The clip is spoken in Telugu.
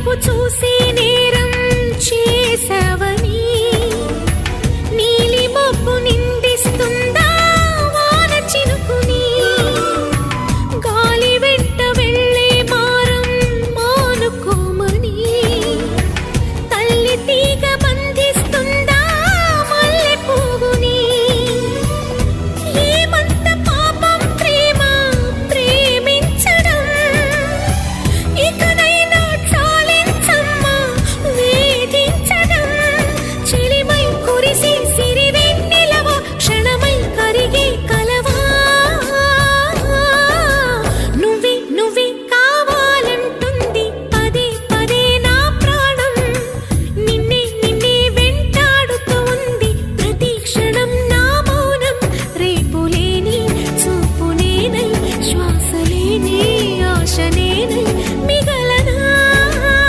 వైపు చూసి عشان